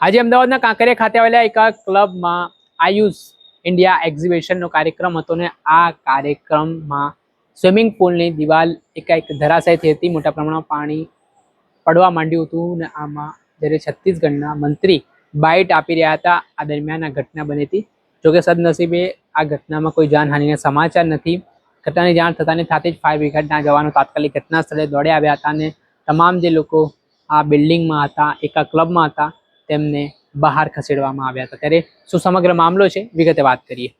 આજે અમદાવાદના કાંકરિયા ખાતે આવેલા એક ક્લબમાં આયુષ ઇન્ડિયા એક્ઝિબિશનનો કાર્યક્રમ હતો ને આ કાર્યક્રમમાં સ્વિમિંગ પુલની દિવાલ એકાએક ધરાશાય થઈ હતી. મોટા પ્રમાણમાં પાણી પડવા માંડ્યું હતું ને આમાં જ્યારે છત્તીસગઢના મંત્રી બાઇટ આપી રહ્યા હતા, આ દરમિયાન આ ઘટના બની હતી. જોકે સદનસીબે આ ઘટનામાં કોઈ જાનહાનિના સમાચાર નથી. ઘટનાની જાણ થતાની સાથે જ ફાયર બ્રિગેડના જવાનો તાત્કાલિક ઘટના સ્થળે દોડી આવ્યા હતા અને તમામ જે લોકો આ બિલ્ડિંગમાં હતા, એકા ક્લબમાં હતા તેમને બહાર ખસેડવામાં આવ્યા હતા. ત્યારે શું સમગ્ર મામલો છે? વિગતે વાત કરીએ.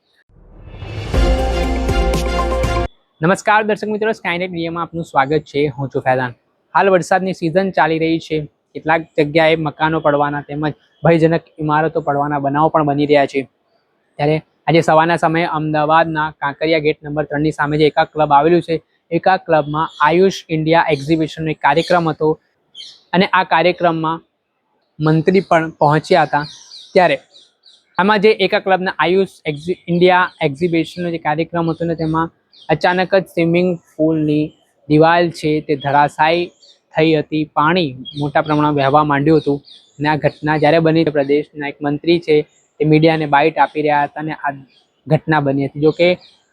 નમસ્કાર દર્શક મિત્રો સ્કાયનેટ મીડિયામાં આપનું સ્વાગત છે. હું છું ફૈઝાન. હાલ વરસાદની સિઝન ચાલી રહી છે. કેટલાક જગ્યાએ મકાનો પડવાના તેમજ ભયજનક ઇમારતો પડવાના બનાવો પણ બની રહ્યા છે. ત્યારે આજે સવારના સમયે અમદાવાદના કાંકરિયા ગેટ નંબર ત્રણની સામે જે એકા ક્લબ આવેલું છે એકા ક્લબમાં આયુષ ઇન્ડિયા એક્ઝિબિશનનો એક કાર્યક્રમ હતો. અને આ કાર્યક્રમમાં મંત્રી પણ પહોંચ્યા હતા ત્યારે. આમાં જે એકા ક્લબના આયુષ એક્ઝિ, ઇન્ડિયા એક્ઝિબિશનનો જે કાર્યક્રમ હતો ને તેમાં અચાનક જ સ્વિમિંગ પુલની દિવાલ છે તે ધરાશાયી થઈ હતી. પાણી મોટા પ્રમાણમાં વહેવા માંડ્યું હતું અને આ ઘટના જ્યારે બની પ્રદેશના એક મંત્રી છે તે મીડિયાને બાઇટ આપી રહ્યા હતા અને આ ઘટના બની હતી. જોકે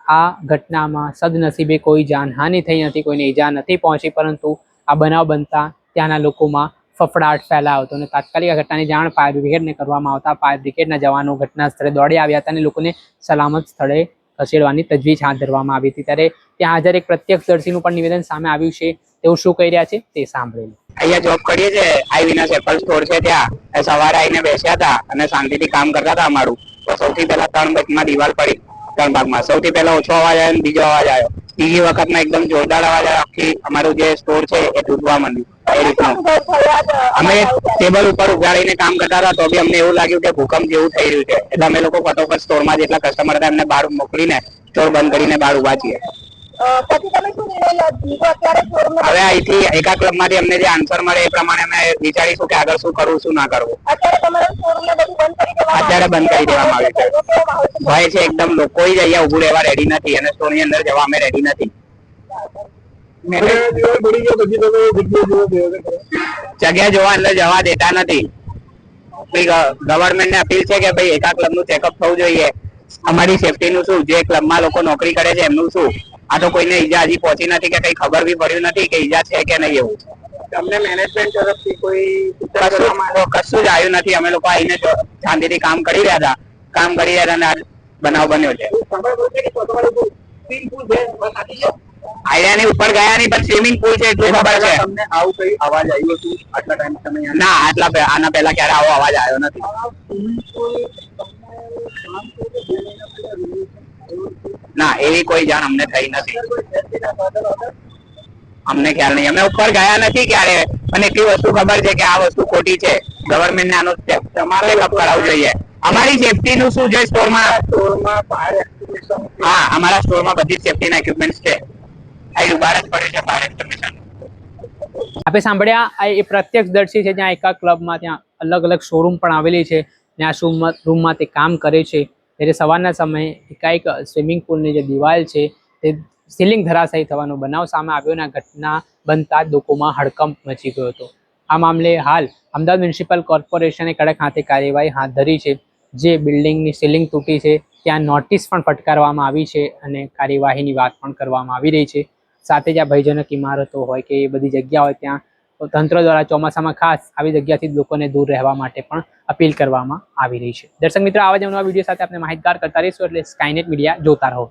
આ ઘટનામાં સદનસીબે કોઈ જાનહાનિ થઈ નથી, કોઈને ઈજા નથી પહોંચી, પરંતુ આ બનાવ બનતા ત્યાંના લોકોમાં ફફડાટ ફેલાયો હતો અને તાત્કાલિક ઘટનાની જાણ ફાયર બ્રિગેડને કરવામાં આવતા ફાયર બ્રિગેડના જવાનો ઘટના સ્થળે દોડી આવ્યા હતા અને લોકોને સલામત સ્થળે ખસેડવાની તજવીજ હાથ ધરવામાં આવી હતી. ત્યારે ત્યાં હાજર એક પ્રત્યક્ષદર્શીનું પણ નિવેદન સામે આવ્યું છે. તેઓ શું કહી રહ્યા છે તે સાંભળેલું. અહીંયા જોબ કરીએ છીએ. આઈવીના સેપલ સ્ટોર છે ત્યાં. સવારે આવીને બેસ્યા હતા અને શાંતિથી કામ કરતા હતા અમારું. તો સૌથી પહેલા ત્રણ ભાગમાં દિવાલ પડી. ત્રણ ભાગમાં. સૌથી પહેલા ઓછો અવાજ આવ્યો બીજો અવાજ આવ્યો. બીજી વખતમાં એકદમ જોરદાર અવાજ આવ્યો. આખી અમારું જે સ્ટોર છે એ તૂટવા માંડ્યું. અમે ટેબલ ઉપર ઉગાડીને કામ કરતા હતા તો બી અમને એવું લાગ્યું કે ભૂકંપ જેવું થઈ રહ્યું છે. એટલે અમે લોકો ફટોફટ સ્ટોરમાં જેટલા કસ્ટમર હતા એમને બહાર મોકલીને સ્ટોર બંધ કરીને બહાર ઊભા છીએ. હવે અહીંથી એકા ક્લબમાંથી અમને જે આન્સર મળે એ પ્રમાણે અમે વિચારીશું કે આગળ શું કરવું શું ના કરવું. અત્યારે બધું કરી દેવામાં આવ્યું. કેવો છે? ભય છે એકદમ. લોકો જ અહીંયા ઉભું રહેવા રેડી નથી અને સ્ટોરની અંદર જવા અમે રેડી નથી. જગ્યા જોવા અંદર જવા દેતા નથી. ગવર્મેન્ટ ને અપીલ છે કે ભાઈ એકા ક્લબનું ચેકઅપ થવું જોઈએ? અમારી સેફટી નું શું? જે ક્લબમાં લોકો નોકરી કરે છે એમનું શું? આ તો કોઈને ઈજા હજી પહોંચી નથી કે કઈ ખબર બી પડ્યું નથી કે ઈજા છે કે નહીં એવું. તમને મેનેજમેન્ટ તરફથી કોઈ કશું કશું જ આવ્યું નથી. અમે લોકો આવીને શાંતિથી કામ કરી રહ્યા હતા. કામ કરી રહ્યા હતા અને બનાવ બન્યો છે. આઈડિયા ની ઉપર ગયા નહીં પણ સ્વિમિંગ પુલ છે એટલું ખબર છે. તમને આવું કઈ અવાજ આવ્યો હતું? આટલા ટાઈમ તમે ના આટલા આના પહેલા ક્યારે આવો અવાજ આવ્યો નથી. ના એવી કોઈ જાણ અમને થઈ નથી. અમને ખ્યાલ નહીં. અમે ઉપર ગયા નથી ક્યારે. પણ એટલી વસ્તુ ખબર છે કે આ વસ્તુ ખોટી છે. ગવર્મેન્ટ આનો સ્ટેપ તમારે કપ કરાવવું જોઈએ. અમારી સેફટી નું શું છે? સ્ટોરમાં સ્ટોરમાં હા અમારા સ્ટોરમાં બધી સેફટી ના ઇક્વિપમેન્ટ છે. એક્સટિંગ્વિશર આપણે સાંભળ્યા એ પ્રત્યક્ષદર્શી છે જ્યાં એકા ક્લબમાં ત્યાં અલગ અલગ શોરૂમ પણ આવેલી છે. ને આ રૂમમાં તે કામ કરે છે. ત્યારે સવારના સમયે એકાએક સ્વિમિંગ પુલની જે દિવાલ છે, તે સીલિંગ ધરાશાયી થવાનો બનાવ સામે આવ્યો અને ઘટના બનતા જ લોકોમાં હડકંપ મચી ગયો હતો. આ મામલે હાલ અમદાવાદ મ્યુનિસિપલ કોર્પોરેશને કડક હાથે કાર્યવાહી હાથ ધરી છે. જે બિલ્ડિંગની સીલિંગ તૂટી છે, ત્યાં નોટિસ પણ ફટકારવામાં આવી છે અને કાર્યવાહીની વાત પણ કરવામાં આવી રહી છે. સાથે જ આ ભયજનક ઇમારતો હોય કે એ બધી જગ્યા હોય ત્યાં તંત્ર દ્વારા ચોમાસામાં ખાસ આવી જગ્યાથી લોકોને દૂર રહેવા માટે પણ અપીલ કરવામાં આવી રહી છે. દર્શક મિત્રો, આવા જ નવા વીડિયો સાથે આપણે માહિતગાર કરતા રહીશું એટલે સ્કાયનેટ મીડિયા જોતા રહો.